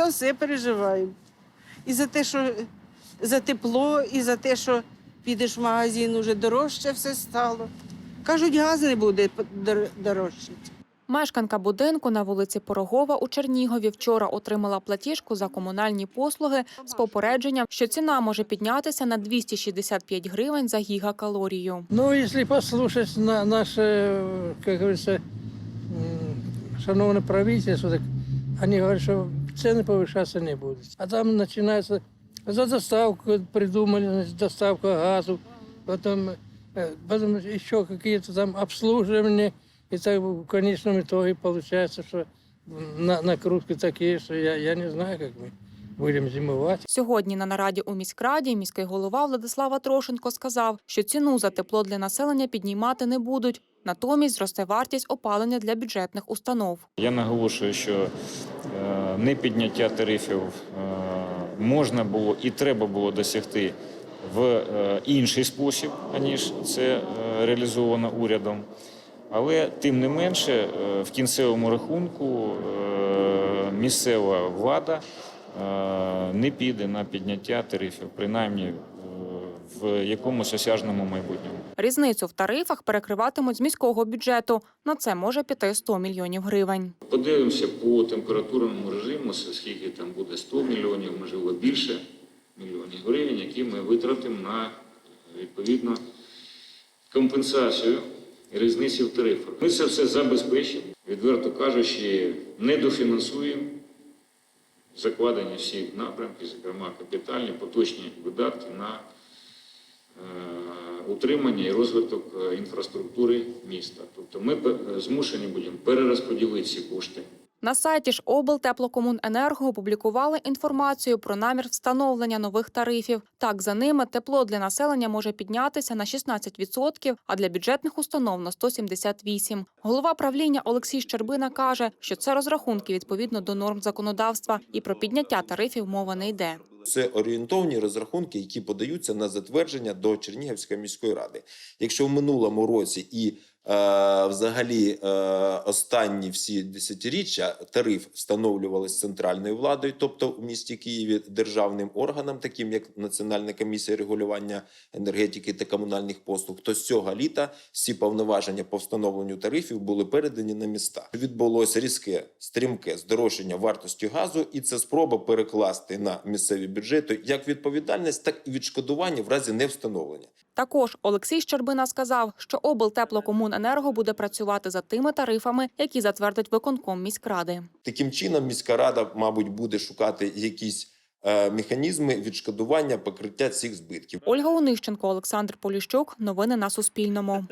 За все переживаємо. І за те, що за тепло, і за те, що підеш в магазин, уже дорожче все стало. Кажуть, газ не буде дор- дорожчати. Мешканка будинку на вулиці Порогова у Чернігові вчора отримала платіжку за комунальні послуги з попередженням, що ціна може піднятися на 265 гривень за гігакалорію. Ну, если послушать на наше, как говорится, м, шановное правительство, так они говорят, что цены повышаться не будут. А там начинается за доставку придумали, значит, доставка газу, потом, э, потом еще какие-то там обслуживания. И так в конечном итоге получается, что на, накрутки такие, что я, я не знаю, как мы будем зимовать. Сьогодні на нараді у міськраді міський голова Владислава Трошенко сказав, що ціну за тепло для населення піднімати не будуть. Натомість зросте вартість опалення для бюджетних установ. Я наголошую, що е, не підняття тарифів е, можна було і треба було досягти в е, інший спосіб, аніж це е, реалізовано урядом. Але тим не менше, е, в кінцевому рахунку е, місцева влада е, не піде на підняття тарифів, принаймні е, в якомусь осяжному майбутньому. Різницю в тарифах перекриватимуть з міського бюджету. На це може піти 100 мільйонів гривень. Подивимося по температурному режиму, скільки там буде 100 мільйонів, можливо більше мільйонів гривень, які ми витратимо на відповідно компенсацію різниці в тарифах. Ми це все забезпечимо, відверто кажучи, недофінансуємо закладені всі напрямки, зокрема капітальні, поточні видатки на е, утримання і розвиток е, інфраструктури міста. Тобто ми пе- змушені будемо перерозподілити ці кошти. На сайті ж облтеплокомуненерго опублікували інформацію про намір встановлення нових тарифів. Так, за ними тепло для населення може піднятися на 16%, а для бюджетних установ на 178%. Голова правління Олексій Щербина каже, що це розрахунки відповідно до норм законодавства, і про підняття тарифів мова не йде. Це орієнтовні розрахунки, які подаються на затвердження до Чернігівської міської ради. Якщо в минулому році і взагалі е, останні всі десятиріччя тариф встановлювалися центральною владою, тобто у місті Києві державним органам, таким як Національна комісія регулювання енергетики та комунальних послуг, то з цього літа всі повноваження по встановленню тарифів були передані на міста. Відбулося різке стрімке здорожчання вартості газу, і це спроба перекласти на місцеві бюджети як відповідальність, так і відшкодування в разі невстановлення. Також Олексій Щербина сказав, що облтеплокомуненерго буде працювати за тими тарифами, які затвердить виконком міськради. Таким чином, міська рада, мабуть, буде шукати якісь е, механізми відшкодування покриття цих збитків. Ольга Онищенко, Олександр Поліщук. Новини на Суспільному.